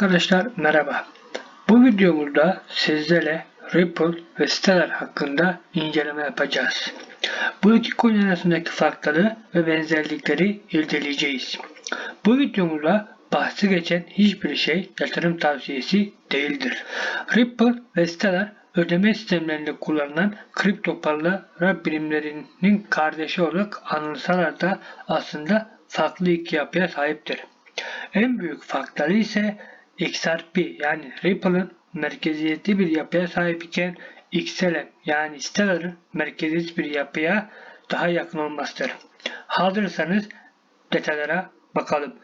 Arkadaşlar merhaba. Bu videomuzda sizlere Ripple ve Stellar hakkında inceleme yapacağız. Bu iki coin arasındaki farkları ve benzerlikleri irdeleyeceğiz. Bu videomuzda bahsi geçen hiçbir şey yatırım tavsiyesi değildir. Ripple ve Stellar ödeme sistemlerinde kullanılan kripto para birimlerinin kardeşi olarak anılsalar da aslında farklı iki yapıya sahiptir. En büyük farkları ise XRP yani Ripple'ın merkeziyetli bir yapıya sahip iken XLM yani Stellar'ın merkeziyetsiz bir yapıya daha yakın olmasıdır. Hazırsanız detaylara bakalım.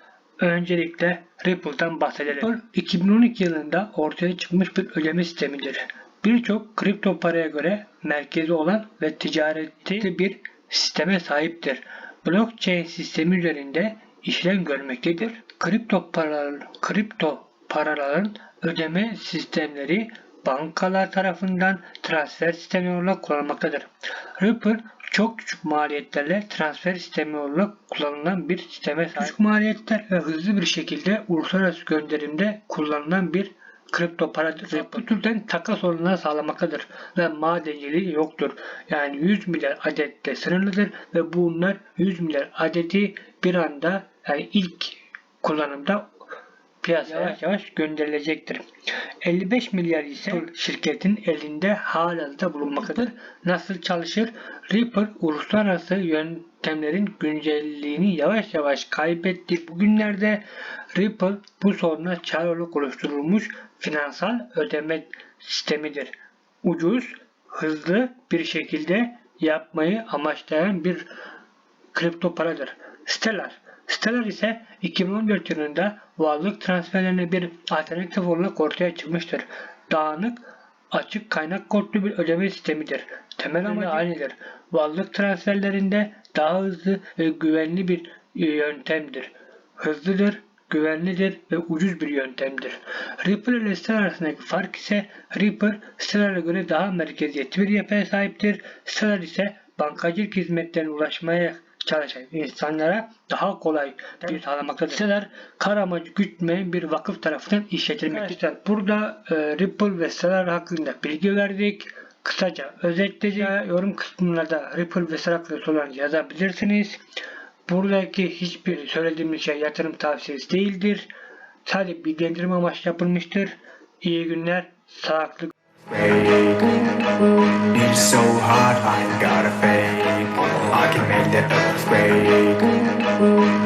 Öncelikle Ripple'dan bahsedelim. Ripple 2012 yılında ortaya çıkmış bir ödeme sistemidir. Birçok kripto paraya göre merkezi olan ve ticareti bir sisteme sahiptir. Blockchain sistemi üzerinde işlem görmektedir. Kripto paralar, kripto paraların ödeme sistemleri bankalar tarafından transfer sistemi olarak kullanılmaktadır. Ripple çok küçük maliyetlerle transfer sistemi olarak kullanılan bir sisteme sahip. Küçük maliyetler ve hızlı bir şekilde uluslararası gönderimde kullanılan bir kripto paradır. Ripple bu türden takas olanları sağlamaktadır ve madenciliği yoktur. Yani 100 milyar adette sınırlıdır ve bunlar 100 milyar adeti bir anda yani ilk kullanımda piyasaya yavaş yavaş gönderilecektir. 55 milyar ise şirketin elinde halihazırda bulunmaktadır. Nasıl çalışır? Ripple uluslararası yöntemlerin güncelliğini yavaş yavaş kaybetti. Bugünlerde Ripple bu soruna çare oluşturulmuş finansal ödeme sistemidir. Ucuz, hızlı bir şekilde yapmayı amaçlayan bir kripto paradır. Stellar Stellar ise 2014 yılında varlık transferlerine bir alternatif olarak ortaya çıkmıştır. Dağınık, açık kaynak kodlu bir ödeme sistemidir. Temel amacı aynıdır. Varlık transferlerinde daha hızlı ve güvenli bir yöntemdir. Hızlıdır, güvenlidir ve ucuz bir yöntemdir. Ripple ile Stellar arasındaki fark ise Ripple Stellar'a göre daha merkeziyetli bir yapıya sahiptir. Stellar ise bankacılık hizmetlerine ulaşmaya çalışan insanlara daha kolay bir sağlamaktadır. Siteler kar amacı gütmeyen bir vakıf tarafından işletilmektedir. Evet. Burada e, Ripple ve Stellar hakkında bilgi verdik. Kısaca özetledik. Yorum kısmında Ripple ve Stellar hakkında sorular yazabilirsiniz. Buradaki hiçbir söylediğimiz şey yatırım tavsiyesi değildir. Sadece bilgilendirme amaçlı yapılmıştır. İyi günler, sağlıklı It's so hard, I ain't got that I was great.